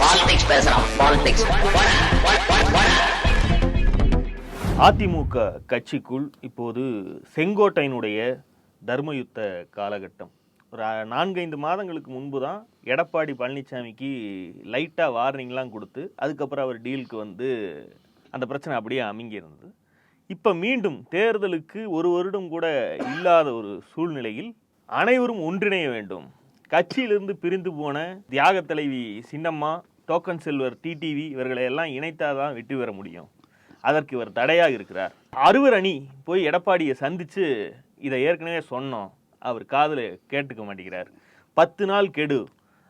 Politics பேசுறான் politics AIADMK கட்சிக்குள் இப்போது செங்கோட்டையினுடைய தர்மயுத்த காலகட்டம். ஒரு நான்கைந்து மாதங்களுக்கு முன்பு தான் எடப்பாடி பழனிசாமிக்கு லைட்டாக வார்னிங்லாம் கொடுத்து அதுக்கப்புறம் அவர் டீலுக்கு வந்து அந்த பிரச்சனை அப்படியே அமைங்கியிருந்தது. இப்போ மீண்டும் தேர்தலுக்கு ஒரு வருடம் கூட இல்லாத ஒரு சூழ்நிலையில் அனைவரும் ஒன்றிணைய வேண்டும். கட்சியிலிருந்து பிரிந்து போன தியாக தலைவி சின்னம்மா டோக்கன் செல்வர் டிடிவி இவர்களை எல்லாம் இணைத்தாதான் வெற்றி பெற முடியும். அதற்கு இவர் தடையாக இருக்கிறார். அறுவர் அணி போய் எடப்பாடியை சந்திச்சு இதை ஏற்கனவே சொன்னோம். அவர் காதில் கேட்டுக்க மாட்டேங்கிறார். பத்து நாள் கெடு.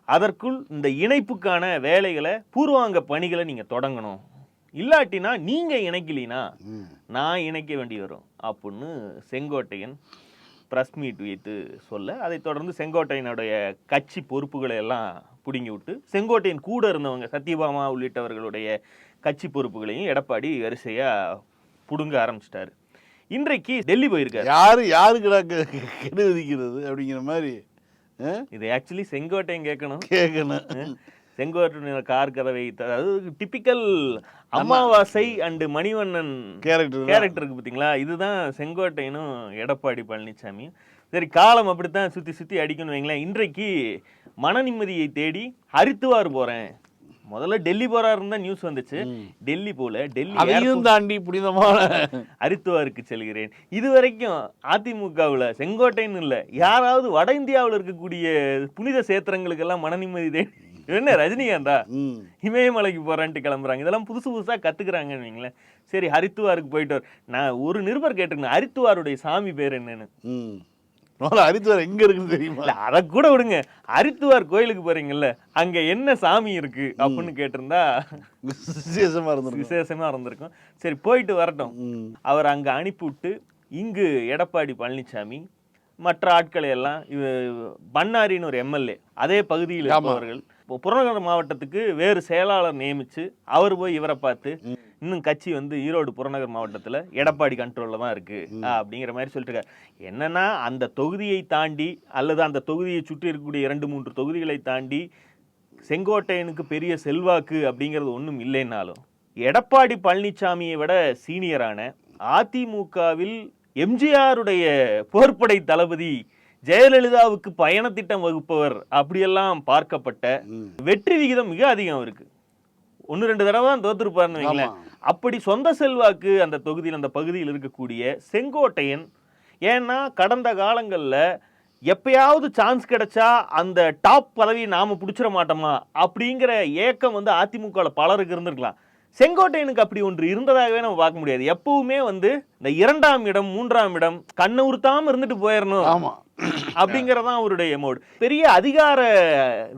அதற்குள் இந்த இணைப்புக்கான வேலைகளை பூர்வாங்க பணிகளை நீங்க தொடங்கணும். இல்லாட்டினா நீங்க இணைக்கலினா? நான் இணைக்க வேண்டி வரும். அப்படின்னு செங்கோட்டையன் ப்ரெஸ் மீட் வைத்து சொல்ல அதைத் தொடர்ந்து செங்கோட்டையனுடைய கட்சி பொறுப்புகளை எல்லாம் பிடுங்கி விட்டு செங்கோட்டையன் கூட இருந்தவங்க சத்யபாமா உள்ளிட்டவர்களுடைய கட்சி பொறுப்புகளையும் எடப்பாடி வரிசையா புடுங்க ஆரம்பிச்சிட்டாரு. இன்றைக்கு டெல்லி போயிருக்காரு. யாரு யாருக்குடா கெ- கெடு விதிக்கிறது அப்படிங்கிற மாதிரி? இது ஆக்சுவலி செங்கோட்டையன் கேட்கணும். கேட்கணும். செங்கோட்டையன் கார் கதவை அதாவது டிபிக்கல் அமாவாசை அண்டு மணிவண்ணன் கேரக்டர் கேரக்டர் இருக்கு பார்த்தீங்களா இதுதான் செங்கோட்டையனும் எடப்பாடி பழனிசாமியும் சரி காலம் அப்படித்தான் சுற்றி சுற்றி அடிக்கணும் வைங்களேன். இன்றைக்கு மன நிம்மதியை தேடி ஹரித்துவார் போகிறேன் முதல்ல டெல்லி போறாருன்னு தான் நியூஸ் வந்துச்சு. டெல்லி போல டெல்லி அதையும் தாண்டி புனிதமான ஹரித்துவாருக்கு செல்கிறேன். இது வரைக்கும் அதிமுகவில் செங்கோட்டைன்னு இல்லை யாராவது வட இந்தியாவில் இருக்கக்கூடிய புனித சேத்திரங்களுக்கெல்லாம் மன நிம்மதி தேடி என்ன ரஜினிகாந்தா. இமயமலைக்கு போறான்ட்டு கிளம்புறாங்க. இதெல்லாம் புதுசு புதுசா கத்துக்கிறாங்கன்னு வைங்களேன். சரி ஹரித்துவாருக்கு போயிட்டு நான் ஒரு நிருபர் கேட்டிருந்தேன் ஹரித்துவாருடைய சாமி பேர் என்னன்னு. ஹரித்வார் எங்க இருக்குன்னு தெரியுமா? அதை கூட விடுங்க. ஹரித்துவார் கோயிலுக்கு போறீங்கல்ல அங்க என்ன சாமி இருக்கு அப்படின்னு கேட்டிருந்தா விசேஷமா இருந்திருக்கும். விசேஷமா இருந்திருக்கும். சரி போயிட்டு வரட்டும். அவர் அங்க அனுப்பிவிட்டு இங்கு எடப்பாடி பழனிசாமி மற்ற ஆட்களை எல்லாம் பண்ணாரின்னு ஒரு எம்எல்ஏ அதே பகுதியில். இருப்பவர்கள் இப்போ புறநகர் மாவட்டத்துக்கு வேறு செயலாளர் நியமிச்சு அவர் போய் இவரை பார்த்து இன்னும் கட்சி வந்து ஈரோடு புறநகர் மாவட்டத்துல எடப்பாடி கண்ட்ரோல்ல தான் இருக்கு. அப்படிங்கிற மாதிரி சொல்லிட்டு இருக்காரு. என்னன்னா அந்த தொகுதியை தாண்டி அல்லது அந்த தொகுதியை சுற்றி இருக்கக்கூடிய இரண்டு மூன்று தொகுதிகளை தாண்டி செங்கோட்டையனுக்கு பெரிய செல்வாக்கு அப்படிங்கிறது ஒன்றும் இல்லைன்னாலும் எடப்பாடி பழனிசாமியை விட சீனியரான அதிமுகவில் எம்ஜிஆருடைய போர்ப்படை தளபதி ஜெயலலிதாவுக்கு பயண திட்டம் வகுப்பவர் அப்படியெல்லாம் பார்க்கப்பட்ட வெற்றி விகிதம் மிக அதிகம் அவருக்கு. ஒன்று ரெண்டு தடவை தான் தோத்துருப்பாருன்னு வைங்களேன். அப்படி சொந்த செல்வாக்கு அந்த தொகுதியில் அந்த பகுதியில் இருக்கக்கூடிய செங்கோட்டையன் ஏன்னா கடந்த காலங்களில் எப்பயாவது சான்ஸ் கிடைச்சா அந்த டாப் பதவியை நாம பிடிச்சிட மாட்டோமா அப்படிங்கிற ஏக்கம் வந்து அதிமுகவில் பலருக்கு இருந்திருக்கலாம். செங்கோட்டையனுக்கு அப்படி ஒன்று இருந்ததாகவே நம்ம பார்க்க முடியாது. எப்பவுமே வந்து இந்த இரண்டாம் இடம் மூன்றாம் இடம் கண்ணை உறுத்தாம இருந்துட்டு போயிடணும். ஆமா. அப்படிங்கறதான் அவருடைய மோடு பெரிய அதிகார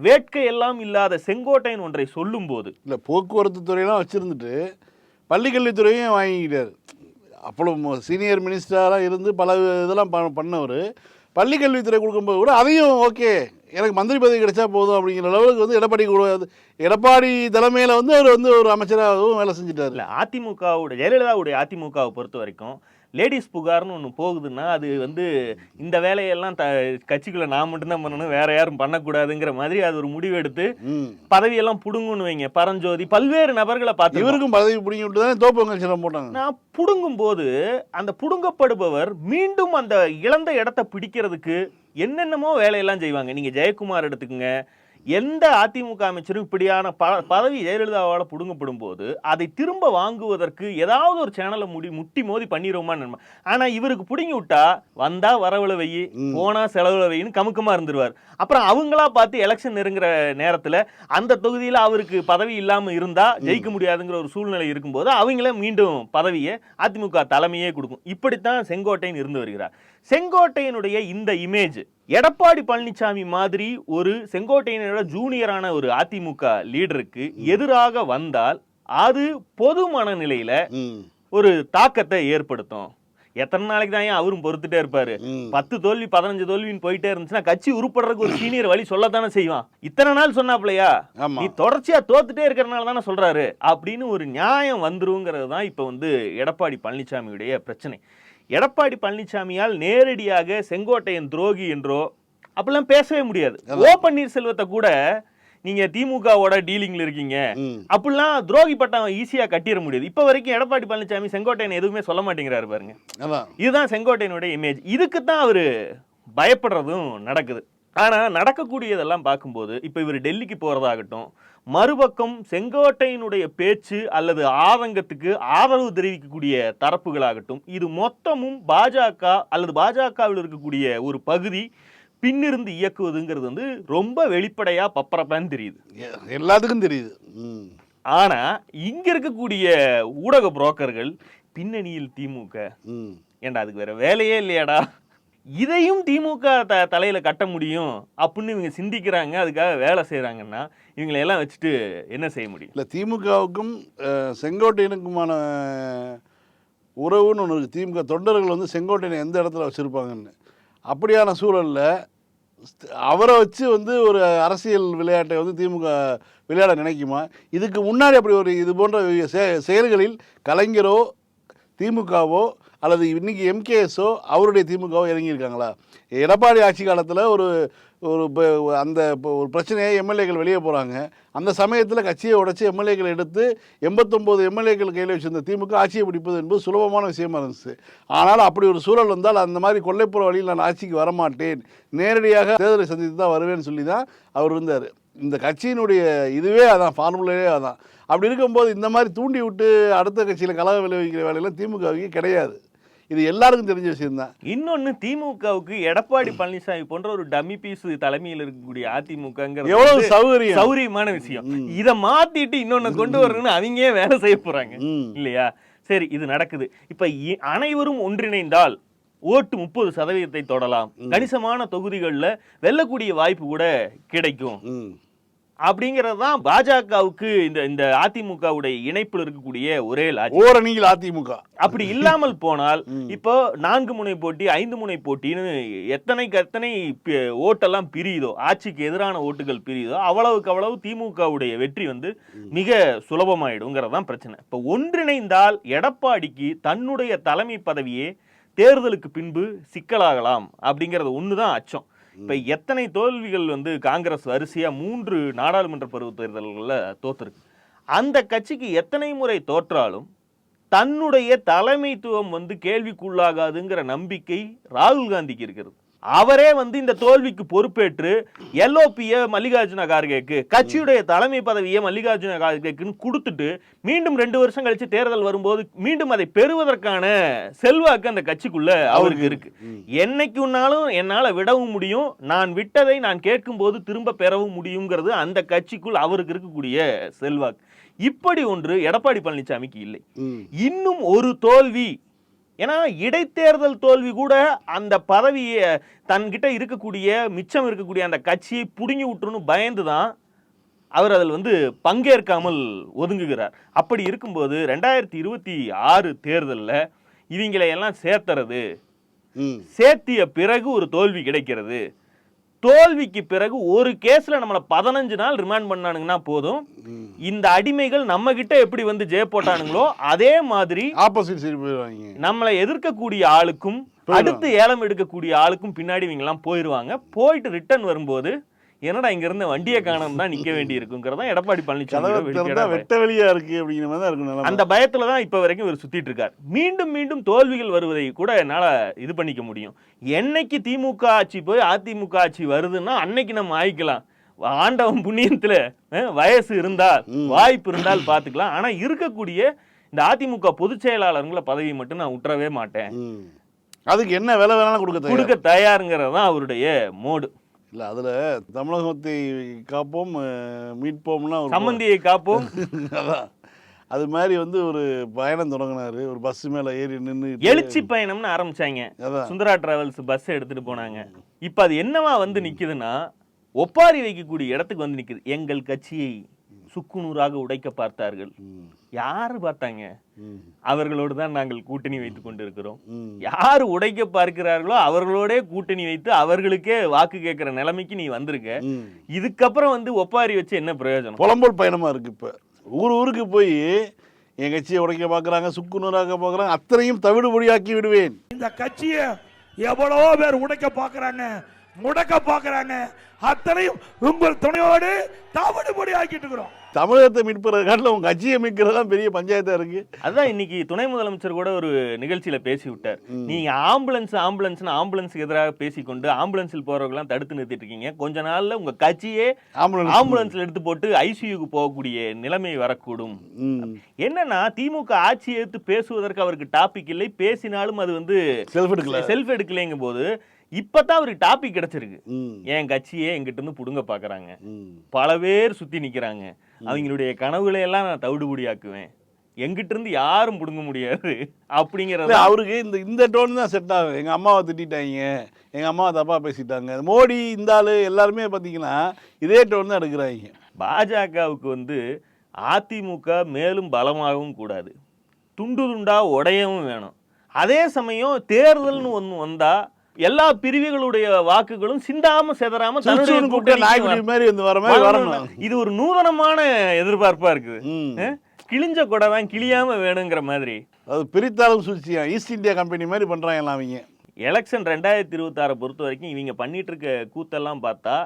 வேட்கை எல்லாம் இல்லாத செங்கோட்டையன் ஒன்றை சொல்லும்போது. இல்ல போக்குவரத்து துறையெல்லாம் வச்சிருந்துட்டு பள்ளிக்கல்வித்துறையும் வாங்கிக்கிட்டாரு. அவ்வளோ சீனியர் மினிஸ்டராக இருந்து பல இதெல்லாம் பண்ணவர். பள்ளிக்கல்வித்துறை கொடுக்கும்போது கூட அதையும் ஓகே எனக்கு மந்திரி பதவி கிடைச்சா போதும் அப்படிங்கிற லெவலுக்கு வந்து எடப்பாடி கூட எடப்பாடி தலைமையில் வந்து அவர் வந்து ஒரு அமைச்சராகவும் வேலை செஞ்சுட்டாரு. இல்ல அதிமுகவுடைய ஜெயலலிதாவுடைய அதிமுகவை பொறுத்த வரைக்கும் லேடிஸ் புகார்னு ஒன்று போகுதுன்னா அது வந்து இந்த வேலையெல்லாம் த கட்சிக்குள்ள நான் மட்டும்தான் பண்ணணும் வேற யாரும் பண்ணக்கூடாதுங்கிற மாதிரி அது ஒரு முடிவு எடுத்து பதவியெல்லாம் புடுங்குன்னு வைங்க. பரஞ்சோதி பல்வேறு நபர்களை பார்த்து இவருக்கும் பதவி பிடிங்கி விட்டு தானே தோப்பங்கள் சிலம் போட்டாங்க? நான் புடுங்கும் போது அந்த புடுங்கப்படுபவர் மீண்டும் அந்த இழந்த இடத்த பிடிக்கிறதுக்கு என்னென்னமோ வேலையெல்லாம் செய்வாங்க. நீங்க ஜெயக்குமார் எடுத்துக்கங்க எந்த அதிமுக அமைச்சரும் இப்படியான ப பதவி ஜெயலலிதாவால் புடுங்கப்படும் போது அதை திரும்ப வாங்குவதற்கு ஏதாவது ஒரு சேனலை முடி முட்டி மோதி பண்ணிடுவோமா நண்பா? ஆனா இவருக்கு புடுங்கி விட்டா வந்தா வரவுல வை போனா செலவுல வைன்னு கமுக்கமா இருந்துருவார். அப்புறம் அவங்களா பார்த்து எலெக்ஷன் நெருங்குற நேரத்துல அந்த தொகுதியில அவருக்கு பதவி இல்லாம இருந்தா ஜெயிக்க முடியாதுங்கிற ஒரு சூழ்நிலை இருக்கும்போது அவங்களே மீண்டும் பதவியை அதிமுக தலைமையே கொடுக்கும். இப்படித்தான் செங்கோட்டையன் இருந்து வருகிறார். செங்கோட்டையனுடைய இந்த இமேஜ் எடப்பாடி பழனிசாமி மாதிரி ஒரு செங்கோட்டையனோட ஜூனியரான ஒரு அதிமுக லீடருக்கு எதிராக வந்தால் அது பொது மனநிலையில ஒரு தாக்கத்தை ஏற்படுத்தும். எத்தனை நாளைக்கு தான் ஏன் அவரும் பொறுத்துட்டே இருப்பாரு. பத்து தோல்வி பதினஞ்சு தோல்வின்னு போயிட்டே இருந்துச்சுன்னா கட்சி உருப்படுறதுக்கு ஒரு சீனியர் வழி சொல்லத்தானே செய்வான். இத்தனை நாள் சொன்னாப்லையா. நீ தொடர்ச்சியா தோத்துட்டே இருக்கிறனால தானே சொல்றாரு அப்படின்னு ஒரு நியாயம் வந்துருங்கிறது தான் இப்ப வந்து எடப்பாடி பழனிசாமியுடைய பிரச்சனை. எடப்பாடி பழனிசாமியால் நேரடியாக செங்கோட்டையன் துரோகி என்றோ அப்படிலாம் பேசவே முடியாது. ஓ பன்னீர்செல்வத்தை கூட நீங்க திமுகவோட டீலிங்ல இருக்கீங்க. அப்படிலாம் துரோகி பட்டம் ஈஸியா கட்டிட முடியாது. இப்ப வரைக்கும் எடப்பாடி பழனிசாமி செங்கோட்டையன் எதுவுமே சொல்ல மாட்டேங்கிறாரு பாருங்க. இதுதான் செங்கோட்டையனுடைய இமேஜ் இதுக்கு தான் அவரு பயப்படுறதும் நடக்குது. ஆனா நடக்கக்கூடியதெல்லாம் பார்க்கும்போது இப்ப இவர் டெல்லிக்கு போறதாகட்டும் மறுபக்கம் செங்கோட்டையினுடைய பேச்சு அல்லது ஆதங்கத்துக்கு ஆதரவு தெரிவிக்கக்கூடிய தரப்புகளாகட்டும் இது மொத்தமும் பாஜக அல்லது பாஜகவில் இருக்கக்கூடிய ஒரு பகுதி பின்னிருந்து இயக்குவதுங்கிறது வந்து ரொம்ப வெளிப்படையா பப்பரப்பான்னு தெரியுது. எல்லாத்துக்கும் தெரியுது. ம். ஆனா இங்க இருக்கக்கூடிய ஊடக புரோக்கர்கள் பின்னணியில் திமுக. ம். ஏன்டா அதுக்கு வேற வேலையே இல்லையாடா? இதையும் திமுக த தலையில் கட்ட முடியும் அப்படின்னு இவங்க சிந்திக்கிறாங்க அதுக்காக வேலை செய்கிறாங்கன்னா இவங்களை எல்லாம் வச்சுட்டு என்ன செய்ய முடியும்? இல்லை திமுகவுக்கும் செங்கோட்டையனுக்குமான உறவுன்னு ஒன்று இருக்குது திமுக தொண்டர்கள் வந்து செங்கோட்டையனை எந்த இடத்துல வச்சுருப்பாங்கன்னு. அப்படியான சூழலில் அவரை வச்சு வந்து ஒரு அரசியல் விளையாட்டை வந்து திமுக விளையாட நினைக்குமா? இதுக்கு முன்னாடி அப்படி ஒரு இது போன்ற செ- செயல்களில் கலைஞரோ திமுகவோ அல்லது இன்றைக்கி எம்கேஎஸோ அவருடைய திமுகவோ இறங்கியிருக்காங்களா? எடப்பாடி ஆட்சி காலத்தில் ஒரு ஒரு அந்த இப்போ ஒரு பிரச்சனையை எம்எல்ஏக்கள் வெளியே போகிறாங்க அந்த சமயத்தில் கட்சியை உடைச்சி எம்எல்ஏக்கள் எடுத்து எண்பத்தொம்போது எம்எல்ஏக்கள் கையில் வச்சிருந்த திமுக ஆட்சியை பிடிப்பது என்பது சுலபமான விஷயமா இருந்துச்சு. ஆனால் அப்படி ஒரு சூழல் வந்தால் அந்த மாதிரி கொல்லைப்புற வழியில் நான் ஆட்சிக்கு வரமாட்டேன். நேரடியாக தேர்தலை சந்தித்து தான் வருவேன்னு சொல்லி தான் அவர் இருந்தார். இந்த கட்சியினுடைய இதுவே அதான் ஃபார்முலாவே அதான். அப்படி இருக்கும்போது இந்த மாதிரி தூண்டி விட்டு அடுத்த கட்சியில் கலவை விளைவிக்கிற வேலையெல்லாம் திமுகவுக்கு கிடையாது. இது எல்லாருக்கும் தெரிஞ்ச விஷயம்தான். இன்னொன்னு திமுகவுக்கு எடப்பாடி பழனிசாமி போன்ற ஒரு டம்மி பீஸ் தலைமையில் இருக்கக்கூடிய அதிமுகங்கிறது எவ்வளவு சௌகரியம். சௌரியமான விஷயம். இத மாத்திட்டு இன்னொன்னு கொண்டு வரணும்னு அவங்க வேலை செய்ய போறாங்க. இல்லையா? சரி இது நடக்குது. இப்ப அனைவரும் ஒன்றிணைந்தால் ஓட்டு முப்பது சதவீதத்தை தொடலாம். கணிசமான தொகுதிகளில் வெல்லக்கூடிய வாய்ப்பு கூட கிடைக்கும். அப்படிங்கிறது தான் பாஜகவுக்கு இந்த இந்த அதிமுகவுடைய இணைப்பில் இருக்கக்கூடிய ஒரே ஓரணியில் அதிமுக. அப்படி இல்லாமல் போனால் இப்போ நான்கு முனை போட்டி ஐந்து முனை போட்டின்னு எத்தனைக்கு எத்தனை ஓட்டெல்லாம் பிரியுதோ ஆட்சிக்கு எதிரான ஓட்டுகள் பிரியுதோ அவ்வளவுக்கு அவ்வளவு திமுகவுடைய வெற்றி வந்து மிக சுலபமாயிடுங்கிறது தான் பிரச்சனை. இப்போ ஒன்றிணைந்தால் எடப்பாடிக்கு தன்னுடைய தலைமை பதவியே தேர்தலுக்கு பின்பு சிக்கலாகலாம் அப்படிங்கிறது ஒன்று தான் அச்சம். இப்போ எத்தனை தோல்விகள் வந்து காங்கிரஸ் வரிசையாக மூன்று நாடாளுமன்ற பருவ தேர்தல்களில் தோத்துருக்கு? அந்த கட்சிக்கு எத்தனை முறை தோற்றாலும் தன்னுடைய தலைமைத்துவம் வந்து கேள்விக்குள்ளாகாதுங்கிற நம்பிக்கை ராகுல் காந்திக்கு இருக்கிறது. அவரே வந்து இந்த தோல்விக்கு பொறுப்பேற்று எல்ஓபிய மல்லிகார்ஜுன கார்கேக்கு கட்சியுடைய தலைமை பதவியை மல்லிகார்ஜுன கார்கேக்குன்னு கொடுத்துட்டு மீண்டும் ரெண்டு வருஷம் கழிச்சு தேர்தல் வரும்போது மீண்டும் அதை பெறுவதற்கான செல்வாக்கு அந்த கட்சிக்குள்ள அவருக்கு இருக்கு. என்னைக்குனாலும் என்னால விடவும் முடியும். நான் விட்டதை நான் கேட்கும்போது திரும்ப பெறவும் முடியுங்கிறது அந்த கட்சிக்குள் அவருக்கு இருக்கக்கூடிய செல்வாக்கு. இப்படி ஒன்று எடப்பாடி பழனிசாமிக்கு இல்லை. இன்னும் ஒரு தோல்வி ஏன்னா இடைத்தேர்தல் தோல்வி கூட அந்த பதவியை தன்கிட்ட இருக்கக்கூடிய மிச்சம் இருக்கக்கூடிய அந்த கட்சியை புடுங்கி விட்டுருன்னு பயந்து தான் அவர் அதில் வந்து பங்கேற்காமல் ஒதுங்குகிறார். அப்படி இருக்கும்போது ரெண்டாயிரத்தி இருபத்தி ஆறு தேர்தலில் இவங்களை எல்லாம் சேர்த்துறது சேர்த்திய பிறகு ஒரு தோல்வி கிடைக்கிறது. தோல்விக்கு பிறகு ஒரு கேஸ்ல நம்மளை பதினஞ்சு நாள் ரிமாண்ட் பண்ணானுங்கன்னா போதும். இந்த அடிமைகள் நம்ம கிட்ட எப்படி வந்து ஜெய போட்டானுங்களோ அதே மாதிரி போயிடுவாங்க. நம்மளை எதிர்க்கக்கூடிய ஆளுக்கும் அடுத்து ஏலம் எடுக்கக்கூடிய ஆளுக்கும் பின்னாடி இவங்க எல்லாம் போயிருவாங்க. போயிட்டு ரிட்டர்ன் வரும்போது என்னடா இங்க இருந்து வண்டியை காணோம் தான் நிக்க வேண்டி இருக்குங்கிறதா எடப்பாடி பழனிசாமி வெட்ட வெளியா இருக்கு அப்படிங்கிற மாதிரி தான் இருக்கும். அந்த பயத்துல தான் இப்ப வரைக்கும் இவர் சுத்திட்டு இருக்கார். மீண்டும் மீண்டும் தோல்விகள் வருவதை கூட என்னால இது பண்ணிக்க முடியும். என்னைக்கு திமுக ஆட்சி போய் அதிமுக ஆட்சி வருதுன்னா அன்னைக்கு நம்ம ஆயிக்கலாம். ஆண்டவன் புண்ணியத்துல வயசு இருந்தால் வாய்ப்பு இருந்தால் பாத்துக்கலாம். ஆனா இருக்கக்கூடிய இந்த அதிமுக பொதுச் செயலாளருங்கள பதவி மட்டும் நான் விட்டுறவே மாட்டேன். அதுக்கு என்ன விலை வேணாலும் கொடுக்க கொடுக்க தயாருங்கிறது தான் அவருடைய மோடு. இல்ல அதுல தமிழகத்தை காப்போம் மீட்போம்னா ஒரு சம்மந்தியை காப்போம். அதான். அது மாதிரி வந்து ஒரு பயணம் தொடங்கினாரு. ஒரு பஸ் மேல ஏறி நின்று எழுச்சி பயணம்னு ஆரம்பிச்சாங்க. சுந்தரா டிராவல்ஸ் பஸ் எடுத்துட்டு போனாங்க. இப்ப அது என்னவா வந்து நிக்குதுன்னா ஒப்பாரி வைக்கக்கூடிய இடத்துக்கு வந்து நிக்குது. எங்கள் கட்சியை சுக்குநூறாக உடைக்க பார்த்தார்கள். யாரு பார்த்தாங்க. அவர்களோடு தான் நாங்கள் கூட்டணி வைத்துக் கொண்டிருக்கிறோம். யார் உடைக்க பார்க்கிறார்களோ அவர்களோடே கூட்டணி வைத்து அவர்களுக்கே வாக்கு கேட்கிற நிலைமைக்கு நீ வந்திருக்க. இதுக்கப்புறம் வந்து ஒப்பாரி வச்சு என்ன பிரயோஜனம்? புலம்பல் பயணமா இருக்கு இப்ப. ஊர் ஊருக்கு போய் என் கட்சியை உடைக்க பார்க்கறாங்க சுக்குநூறாக்க பார்க்கறாங்க அத்தனையும் தவிடுபொடியாக்கி விடுவேன். இந்த கட்சியை எவ்வளவோ பேர் உடைக்க பார்க்கறாங்க. முடக்க பார்க்கறாங்க. அத்தனையும் உங்கள் துணையோடு தவிடுபடி ஆக்கிட்டு இருக்கிறோம் தமிழகத்தை மீட்புறது காட்டில் உங்க கட்சியை மீட்கிறது தான் பெரிய பஞ்சாயத்தா இருக்கு. அதான் இன்னைக்கு துணை முதலமைச்சர் கூட ஒரு நிகழ்ச்சியில பேசி விட்டார் நீங்க ஆம்புலன்ஸ் ஆம்புலன்ஸ்னு ஆம்புலன்ஸுக்கு எதிராக பேசிக்கொண்டு ஆம்புலன்ஸில் போறவங்கலாம் தடுத்து நிறுத்திட்டு இருக்கீங்க. கொஞ்ச நாள்ல உங்க கட்சியே ஆம்புலன்ஸ். ஆம்புலன்ஸ்ல எடுத்து போட்டு ஐசியூக்கு போகக்கூடிய நிலைமை வரக்கூடும். என்னன்னா திமுக ஆட்சி எடுத்து பேசுவதற்கு அவருக்கு டாபிக் இல்லை. பேசினாலும் அது வந்து செல்ஃப் எடுக்கல செல்ஃப் எடுக்கலைங்கும் போது இப்பதான் அவருக்கு டாபிக் கிடைச்சிருக்கு. என் கட்சியே எங்கிட்ட இருந்து புடுங்க பாக்குறாங்க. ம். பல பேர் சுத்தி நிக்கிறாங்க. அவங்களுடைய கனவுகளை எல்லாம் நான் தவிடுபடியாக்குவேன். எங்கிட்ட இருந்து யாரும் புடுங்க முடியாது. அப்படிங்கறத அவருக்கு இந்த இந்த டோன் தான் செட் ஆகும் எங்க அம்மாவை திட்டிட்டாங்க. எங்க அம்மாவை தப்பா பேசிட்டாங்க. மோடி இந்த ஆளு எல்லாருமே பாத்தீங்கன்னா இதே டோன் தான் எடுக்கிறாங்க. பாஜகவுக்கு வந்து அதிமுக மேலும் பலமாகவும் கூடாது. துண்டு துண்டா உடையவும் வேணும். அதே சமயம் தேர்தல்னு ஒன்று வந்தா எல்லா பிரிவுகளுடைய வாக்குகளும் சிந்தாம செதறாம மாதிரி வந்து வர மாதிரி வரணும். இது ஒரு நூதனமான எதிர்பார்ப்பா இருக்குது? கிழிஞ்ச கொடை தான் கிழியாம வேணுங்கிற மாதிரி. அது பிரித்தாலும் சூழ்ச்சியா ஈஸ்ட் இந்தியா கம்பெனி மாதிரி பண்றாங்க அவங்க? எலெக்ஷன் ரெண்டாயிரத்தி இருபத்தாறை பொறுத்த வரைக்கும் இவங்க பண்ணிட்டு இருக்க கூத்தெல்லாம் பார்த்தா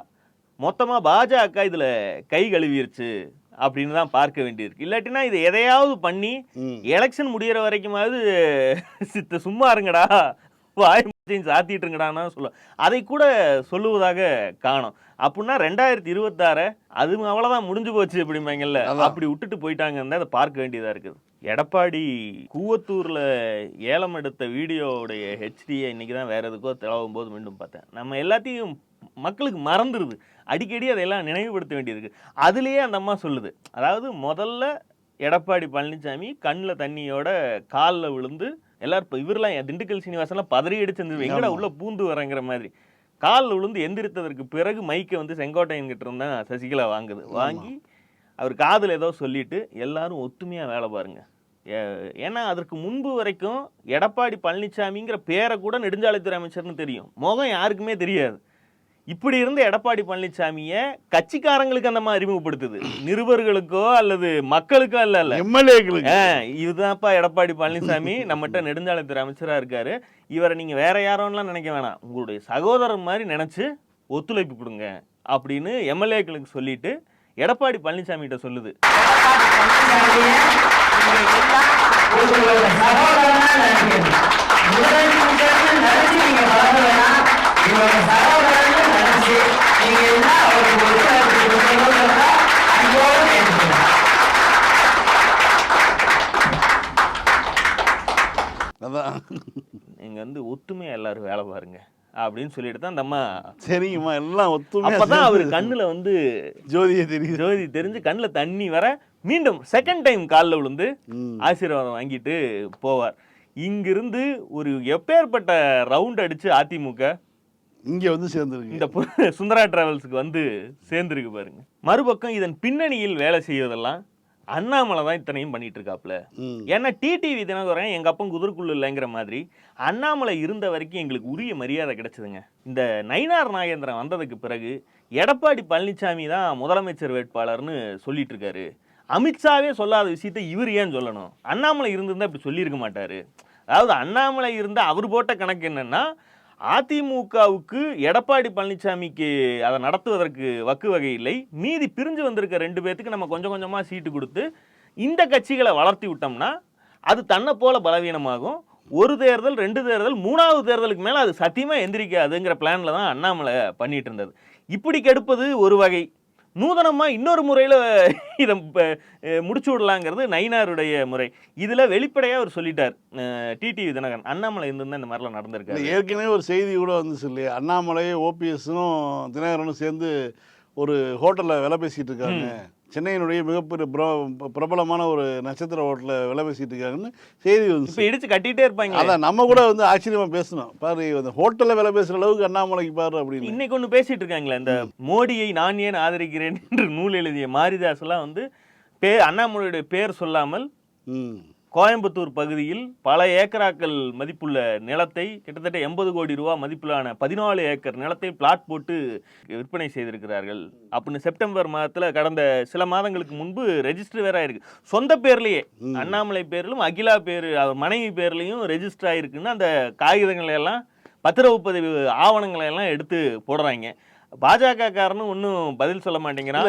மொத்தமாக பாஜக இதில் கை கழுவிருச்சு அப்படின்னு தான் பார்க்க வேண்டியிருக்கு. இல்லாட்டினா இது எதையாவது பண்ணி எலெக்ஷன் முடியிற வரைக்குமாவது சித்த சும்மா இருங்கடா வாய் மூச்சையும் சாத்திட்டு இருங்கடான்னா சொல்ல அதை கூட சொல்லுவதாக காணும். அப்படின்னா ரெண்டாயிரத்தி இருபத்தாறு அது அவ்வளோதான் முடிஞ்சு போச்சு அப்படிம்பாங்கல்ல. அப்படி விட்டுட்டு போயிட்டாங்கன்னு அதை பார்க்க வேண்டியதா இருக்குது. எடப்பாடி கூவத்தூர்ல ஏலம் எடுத்த வீடியோவுடைய ஹெச்டியை இன்னைக்கு தான் வேற எதுக்கோ தெளவும் போது மீண்டும் பார்த்தேன். நம்ம எல்லாத்தையும் மக்களுக்கு மறந்துடுது அடிக்கடி அதையெல்லாம் நினைவுபடுத்த வேண்டியது அதுலேயே அந்த அம்மா சொல்லுது. அதாவது முதல்ல எடப்பாடி பழனிசாமி கண்ணில் தண்ணியோட காலில் விழுந்து எல்லாரும் இப்போ இவரெல்லாம் என் திண்டுக்கல் சீனிவாசன்லாம் பதறி அடிச்சு எங்கடா உள்ள பூந்து வரங்கிற மாதிரி. காலில் விழுந்து எந்திரித்ததற்கு பிறகு மைக்கை வந்து செங்கோட்டையன் கிட்ட இருந்தா சசிகலா வாங்குது. வாங்கி அவர் காதில் ஏதோ சொல்லிட்டு எல்லாரும் ஒத்துமையாக வேலை பாருங்க. ஏன்னா அதற்கு முன்பு வரைக்கும் எடப்பாடி பழனிசாமிங்கிற பேரை கூட நெடுஞ்சாலைத்துறை அமைச்சர்னு தெரியும். முகம் யாருக்குமே தெரியாது. இப்படி இருந்த எடப்பாடி பழனிசாமியை கட்சிக்காரங்களுக்கு அந்த மாதிரி அறிமுகப்படுத்துது. நிருபர்களுக்கோ அல்லது மக்களுக்கோ அல்ல அல்ல எம்எல்ஏக்களுக்கு. இதுதான்ப்பா எடப்பாடி பழனிசாமி நம்மகிட்ட நெடுஞ்சாலைத்துறை அமைச்சரா இருக்காரு. இவரை நீங்க வேற யாரோன்னுலாம் நினைக்க வேணாம். உங்களுடைய சகோதரர் மாதிரி நினைச்சு ஒத்துழைப்பு கொடுங்க அப்படின்னு எம்எல்ஏக்களுக்கு சொல்லிட்டு எடப்பாடி பழனிசாமி கிட்ட சொல்லுது அதான் நீங்க வந்து ஒத்துமையா எல்லாரும் வேலை பாருங்க. அப்படின்னு சொல்லிட்டு தான் அந்த அம்மா சரிங்கம்மா எல்லாம் ஒத்துமையா அப்பதான் அவர் கண்ணுல வந்து ஜோதியை தெரியுது. ஜோதி தெரிஞ்சு கண்ணுல தண்ணி வர மீண்டும் செகண்ட் டைம் காலில் விழுந்து. ஆசீர்வாதம் வாங்கிட்டு போவார். இங்கிருந்து ஒரு எப்பேற்பட்ட ரவுண்ட் அடிச்சு அதிமுக இங்க வந்து சேர்ந்துருக்கு இந்த சுந்தரா டிராவல்ஸுக்கு வந்து சேர்ந்துருக்கு பாருங்க. மறுபக்கம் இதன் பின்னணியில் வேலை செய்வதெல்லாம் அண்ணாமலை தான் இத்தனையும் பண்ணிட்டு இருக்காப்ல. ஏன்னா டிடிவி தினகரன் எங்க அப்பன் குதிர்க்குள்ள இல்லைங்கிற மாதிரி அண்ணாமலை இருந்த வரைக்கும் எங்களுக்கு உரிய மரியாதை கிடைச்சதுங்க. இந்த நயினார் நாகேந்திரன் வந்ததுக்கு பிறகு எடப்பாடி பழனிசாமி தான் முதலமைச்சர் வேட்பாளர்னு சொல்லிட்டு இருக்காரு அமித்ஷாவே சொல்லாத விஷயத்தை இவர் ஏன் சொல்லணும்? அண்ணாமலை இருந்திருந்தா இப்படி சொல்லியிருக்க மாட்டாரு. அதாவது அண்ணாமலை இருந்தா அவர் போட்ட கணக்கு என்னன்னா அதிமுகவுக்கு எடப்பாடி பழனிசாமிக்கு அதை நடத்துவதற்கு வக்கு வகை இல்லை. மீதி பிரிஞ்சு வந்திருக்க ரெண்டு பேர்த்துக்கு நம்ம கொஞ்சம் கொஞ்சமாக சீட்டு கொடுத்து இந்த கட்சிகளை வளர்த்தி விட்டோம்னா அது தன்னை போல பலவீனமாகும். ஒரு தேர்தல் ரெண்டு தேர்தல் மூணாவது தேர்தலுக்கு மேலே அது சத்தியமாக எந்திரிக்காதுங்கிற பிளானில் தான் அண்ணாமலை பண்ணிகிட்டு இருந்தது. இப்படி கெடுப்பது ஒரு வகை. நூதனமா இன்னொரு முறையில இதை முடிச்சு விடலாங்கிறது நயினாருடைய முறை. இதுல வெளிப்படையா அவர் சொல்லிட்டார் டிடிவி தினகரன் அண்ணாமலை இருந்திருந்தா இந்த மாதிரிலாம் நடந்திருக்காரு ஏற்கனவே ஒரு செய்தி கூட வந்துச்சு இல்லையா? அண்ணாமலை ஓபிஎஸ்னும் தினகரனும் சேர்ந்து ஒரு ஹோட்டலில் வேலை பேசிட்டு இருக்காங்க. சென்னையினுடைய மிகப்பெரிய பிர- பிரபலமான ஒரு நட்சத்திர ஹோட்டலில் வேலை பேசிட்டு இருக்காங்கன்னு செய்தி வந்துச்சு இடிச்சு கட்டிட்டே இருப்பாங்க. அதான் நம்ம கூட வந்து ஆச்சரியமா பேசணும். பாரு அந்த ஹோட்டலில் வேலை பேசுற அளவுக்கு அண்ணாமலைக்கு பாரு அப்படின்னு. இன்னைக்கு ஒண்ணு பேசிட்டு இருக்காங்களே இந்த மோடியை நான் ஏன் ஆதரிக்கிறேன் என்று நூல் எழுதிய மாரிதாஸ் எல்லாம் வந்து பே அண்ணாமலையுடைய பேர் சொல்லாமல் ம். கோயம்புத்தூர் பகுதியில் பல ஏக்கராக்கள் மதிப்புள்ள நிலத்தை கிட்டத்தட்ட எண்பது கோடி ரூபா மதிப்பிலான பதினாலு ஏக்கர் நிலத்தை பிளாட் போட்டு விற்பனை செய்திருக்கிறார்கள். அப்படின்னு செப்டம்பர் மாதத்துல கடந்த சில மாதங்களுக்கு முன்பு ரெஜிஸ்டர் வேற ஆயிருக்கு. சொந்த பேர்லயே அண்ணாமலை பேரிலும் அகிலா பேர் அவர் மனைவி பேர்லயும் ரெஜிஸ்டர் ஆயிருக்குன்னு அந்த காகிதங்களை எல்லாம் பத்திரவு பதிவு ஆவணங்களை எல்லாம் எடுத்து போடுறாங்க. பாஜக காரனும் ஒன்றும் பதில் சொல்ல மாட்டேங்கிறான்.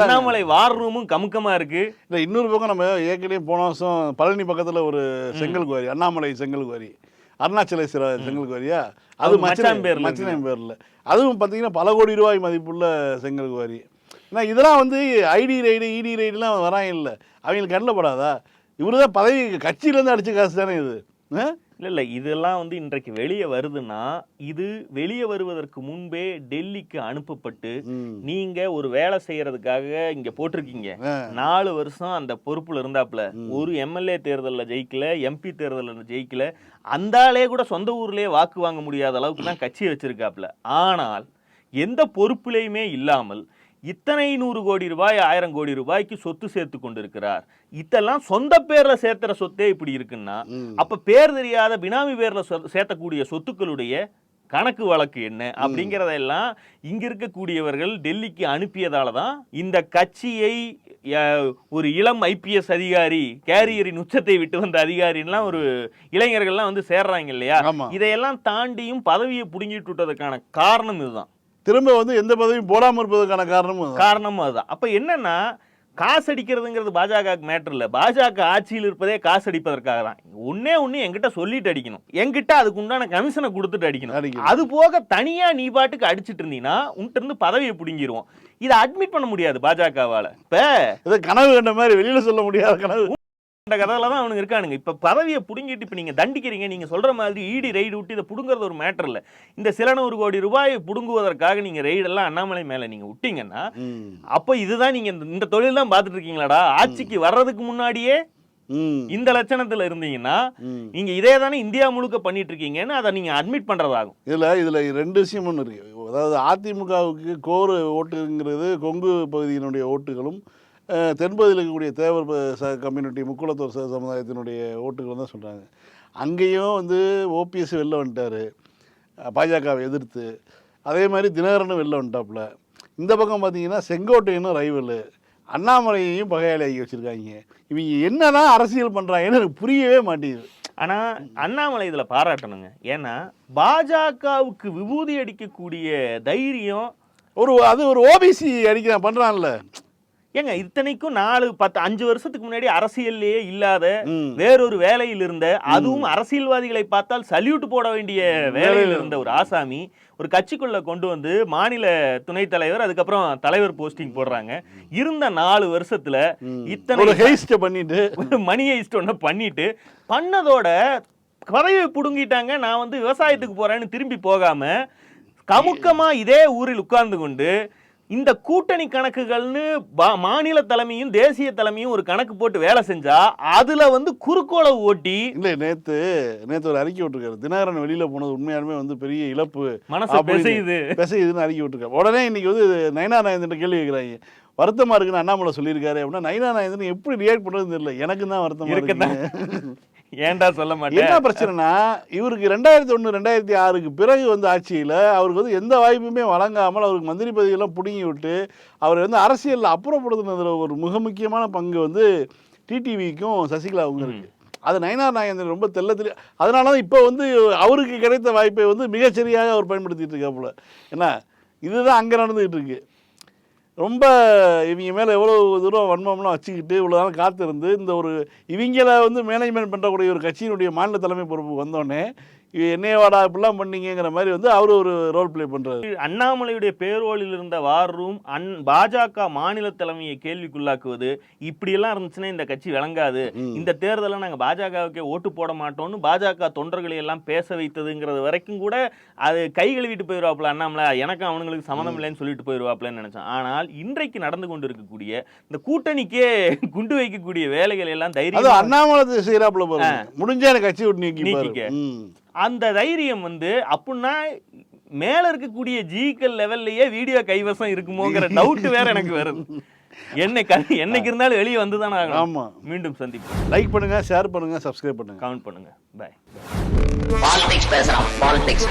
அண்ணாமலை வார் ரூமும் கமுக்கமா இருக்கு. இல்லை இன்னொரு பக்கம் நம்ம ஏற்கனவே போன வருஷம் பழனி பக்கத்தில் ஒரு செங்கல் குவாரி அண்ணாமலை செங்கல் குவாரி அருணாச்சலேஸ்வரர் செங்கல் குவாரியா? அது அது மச்சான் பேர்ல மச்சனம் பேரில். அதுவும் பார்த்தீங்கன்னா பல கோடி ரூபாய் மதிப்புள்ள செங்கல் குவாரி. ஏன்னா இதெல்லாம் வந்து ஐடி ரைடு இடி ரைடுலாம் வராங்க இல்லை. அவங்களுக்கு கண்ணில் படாதா? இவரு தான் பதவி கட்சியிலேருந்து அடிச்ச காசு தானே இது? இல்ல இல்ல இதெல்லாம் வந்து இன்றைக்கு வெளியே வருதுன்னா இது வெளியே வருவதற்கு முன்பே டெல்லிக்கு அனுப்பப்பட்டு. நீங்க ஒரு வேலை செய்யறதுக்காக இங்க போட்டிருக்கீங்க. நாலு வருஷம் அந்த பொறுப்புல இருந்தாப்புல ஒரு எம்எல்ஏ தேர்தல்ல ஜெயிக்கல எம்பி தேர்தல்ல ஜெயிக்கல அந்த ஆளே கூட சொந்த ஊர்லயே வாக்கு வாங்க முடியாத அளவுக்கு தான் கட்சி வச்சிருக்காப்புல ஆனால் எந்த பொறுப்புலையுமே இல்லாமல் இத்தனை நூறு கோடி ரூபாய் ஆயிரம் கோடி ரூபாய்க்கு சொத்து சேர்த்து கொண்டிருக்கிறார். இதெல்லாம் சொந்த பேர்ல சேர்த்துற சொத்தே இப்படி இருக்குன்னா. அப்ப பேர் தெரியாத பினாமி பேர்ல சேர்த்தக்கூடிய சொத்துக்களுடைய கணக்கு வழக்கு என்ன? அப்படிங்கிறதெல்லாம் இங்க இருக்கக்கூடியவர்கள் டெல்லிக்கு அனுப்பியதால தான் இந்த கட்சியை ஒரு இளம் ஐபிஎஸ் அதிகாரி கேரியரின் உச்சத்தை விட்டு வந்த அதிகாரின்லாம் ஒரு இளைஞர்கள்லாம் வந்து சேர்றாங்க இல்லையா. இதையெல்லாம் தாண்டியும் பதவியை புடுங்கிட்டு விட்டதுக்கான காரணம் இதுதான். திரும்ப வந்து எந்த பதவியும் போடாமல் இருப்பதற்கான காரணமும். காரணமும் அதுதான். அப்ப என்னன்னா காசு அடிக்கிறதுங்கிறது பாஜக மேட்டர் இல்ல. பாஜக ஆட்சியில் இருப்பதே காசு அடிப்பதற்காக தான். ஒன்னே ஒண்ணு என்கிட்ட சொல்லிட்டு அடிக்கணும். என்கிட்ட அதுக்கு உண்டான கமிஷனை கொடுத்துட்டு அடிக்கணும். அது போக தனியா நீ பாட்டுக்கு அடிச்சிட்டு இருந்தீங்கன்னா உன்கிட்ட இருந்து பதவியை பிடுங்கிடுவோம் இதை அட்மிட் பண்ண முடியாது பாஜகவால. இப்ப ஏதோ கனவு கண்ட மாதிரி வெளியில சொல்ல முடியாத கனவு. இந்த கதையில தான் அவனுங்க இருக்கானுங்க இப்ப பதவியை புடுங்கிட்டு இப்ப நீங்க தண்டிக்கிறீங்க நீங்க சொல்ற மாதிரி ஈடி ரைடு விட்டு இதை புடுங்குறது ஒரு மேட்டர் இல்ல இந்த சில நூறு கோடி ரூபாயை புடுங்குவதற்காக நீங்க ரைடெல்லாம் அண்ணாமலை மேல நீங்க விட்டீங்கன்னா. அப்ப இதுதான் நீங்க இந்த- தொழில் தான் பார்த்துட்டு இருக்கீங்களாடா ஆட்சிக்கு வர்றதுக்கு முன்னாடியே. இந்த லட்சணத்துல இருந்தீங்கன்னா. நீங்க இதே தானே இந்தியா முழுக்க பண்ணிட்டு இருக்கீங்கன்னு அதை நீங்க அட்மிட் பண்றதாகும் இதுல இதுல ரெண்டு விஷயம் ஒன்று இருக்கு அதாவது அதிமுகவுக்கு கோர் ஓட்டுங்கிறது கொங்கு பகுதியினுடைய ஓட்டுகளும் தென்பகுதியில் இருக்கக்கூடிய தேவர் ச கம்யூனிட்டி முக்குளத்தோர் சமுதாயத்தினுடைய ஓட்டுகளும் தான் சொல்கிறாங்க அங்கேயும் வந்து ஓபிஎஸ் வெளில வந்துட்டார். பாஜகவை எதிர்த்து. அதே மாதிரி தினகரனும் வெளில வந்துட்டாப்புல. இந்த பக்கம் பார்த்தீங்கன்னா செங்கோட்டையனும் ரைவலு. அண்ணாமலையையும் பகையாளி ஆகி வச்சுருக்காங்க. இவங்க என்னதான் அரசியல் பண்ணுறாங்கன்னு எனக்கு புரியவே மாட்டேங்குது. ஆனா அண்ணாமலை இதுல பாராட்டணுங்க. ஏன்னா பாஜகவுக்கு விபூதி அடிக்கக்கூடிய தைரியம் ஒரு அது ஒரு ஓபிசி அடிக்கிறான் பண்ணுறான்ல ஏங்க இத்தனைக்கும் நாலு பத்து அஞ்சு வருஷத்துக்கு முன்னாடி அரசியல்லையே இல்லாத. வேறொரு வேலையில் இருந்த அதுவும் அரசியல்வாதிகளை பார்த்தால் சல்யூட் போட வேண்டிய வேலையில் இருந்த ஒரு ஆசாமி ஒரு கட்சிக்குள்ள கொண்டு வந்து மாநில துணைத் தலைவர் அதுக்கப்புறம் தலைவர் போஸ்டிங் போடுறாங்க. இருந்த நாலு வருஷத்துல இத்தனை ஒரு ஹெய்ஸ்ட்டை பண்ணிட்டு. மணி ஐஸ்ட் ஒன்று பண்ணிட்டு பண்ணதோட பதவியை புடுங்கிட்டாங்க. நான் வந்து விவசாயத்துக்கு போறேன்னு திரும்பி போகாம கமுக்கமா இதே ஊரில் உட்கார்ந்து கொண்டு இந்த கூட்டணி கணக்குகள்னு மாநில தலைமையும் தேசிய தலைமையும் ஒரு கணக்கு போட்டு வேலை செஞ்சா அதுல வந்து குறுக்கோளை ஓட்டி இல்லை நேத்து நேத்து ஒரு அறிக்கை விட்டுருக்காரு. தினகரன் வெளியில போனது உண்மையாலுமே வந்து பெரிய இழப்பு மனசு பிசையுது. பிசையுதுன்னு அறிக்கை விட்டுருக்காரு. உடனே இன்னைக்கு வந்து நயனா நாயந்திர கேள்வி கேட்குறாங்க வருத்தமா இருக்குன்னு அண்ணாமலை சொல்லியிருக்காரு அப்படின்னா நயனா நாயந்திரன் எப்படி ரியாக்ட் பண்றதுன்னு தெரியல. எனக்கு தான் வருத்தமா. இருக்கு ஏன்டா சொல்ல என்ன மாட்டேன் பிரச்சனைனா இவருக்கு ரெண்டாயிரத்தி ஒன்று ரெண்டாயிரத்தி ஆறுக்கு பிறகு வந்து ஆட்சியில் அவருக்கு வந்து எந்த வாய்ப்புமே வழங்காமல் அவருக்கு மந்திரி பதவியெல்லாம் பிடுங்கி விட்டு அவர் வந்து அரசியலில் அப்புறப்படுத்தினதுல ஒரு மிக முக்கியமான பங்கு வந்து டிடிவிக்கும் சசிகலாவுக்கும் இருக்கு. அது நயனார் நாகேந்திரன் ரொம்ப தெள்ள தெளி அதனால தான் இப்போ வந்து அவருக்கு கிடைத்த வாய்ப்பை வந்து மிகச்சரியாக அவர் பயன்படுத்திட்டு இருக்காப்புல. என்ன? இதுதான் அங்கே நடந்துகிட்டு இருக்கு. ரொம்ப இவங்க மேலே எவ்வளோ தூரம் வன்மம்லாம் வச்சுக்கிட்டு இவ்வளோ நாள் காத்திருந்து இந்த ஒரு இவங்கள வந்து மேனேஜ்மெண்ட் பண்ணுறக்கூடிய ஒரு கட்சியினுடைய மாநில தலைமை பொறுப்பு வந்தோடனே என்னையவாடா இப்படிலாம் பண்ணீங்கங்கிற மாதிரி வந்து அவர் ஒரு ரோல் ப்ளே பண்ணுறாரு அண்ணாமலையுடைய பேரோலில் இருந்த வார் ரூம் அன் பாஜக மாநில தலைமையை கேள்விக்குள்ளாக்குவது இப்படியெல்லாம் இருந்துச்சுன்னா இந்த கட்சி விளங்காது. இந்த தேர்தலில் நாங்கள் பாஜகவுக்கே ஓட்டு போட மாட்டோம்னு பாஜக தொண்டர்களை எல்லாம் பேச வைத்ததுங்கிறது வரைக்கும் கூட அது கை கழுவிட்டு போயிடுவாப்புல அண்ணாமலை. எனக்கு அவனுங்களுக்கு சம்மந்தம் இல்லைன்னு சொல்லிட்டு போயிடுவாப்புலன்னு நினைச்சேன். ஆனால் இன்றைக்கு நடந்து கொண்டு இருக்கக்கூடிய இந்த கூட்டணிக்கே குண்டு வைக்கக்கூடிய வேலைகள் எல்லாம் தைரியம் அண்ணாமலை செய்கிறாப்புல பாருங்க. முடிஞ்சா கட்சி விட்டு நீக்கி அந்த தைரியம் வந்து அப்படின்னா மேல இருக்கக்கூடிய ஜிக்கல் லெவல்லயே வீடியோ கைவசம் இருக்குமோங்கிற டவுட் வேற எனக்கு வருது. என்னைக்கு என்னைக்கு இருந்தாலும் வெளியே வந்து தானே ஆகணும். ஆமா. மீண்டும் சந்திப்போம். லைக் பண்ணுங்க ஷேர் பண்ணுங்க சப்ஸ்கிரைப் பண்ணுங்க. கமெண்ட் பண்ணுங்க. பாய் பாலிடிக்ஸ் பேசுறான். பாலிடிக்ஸ்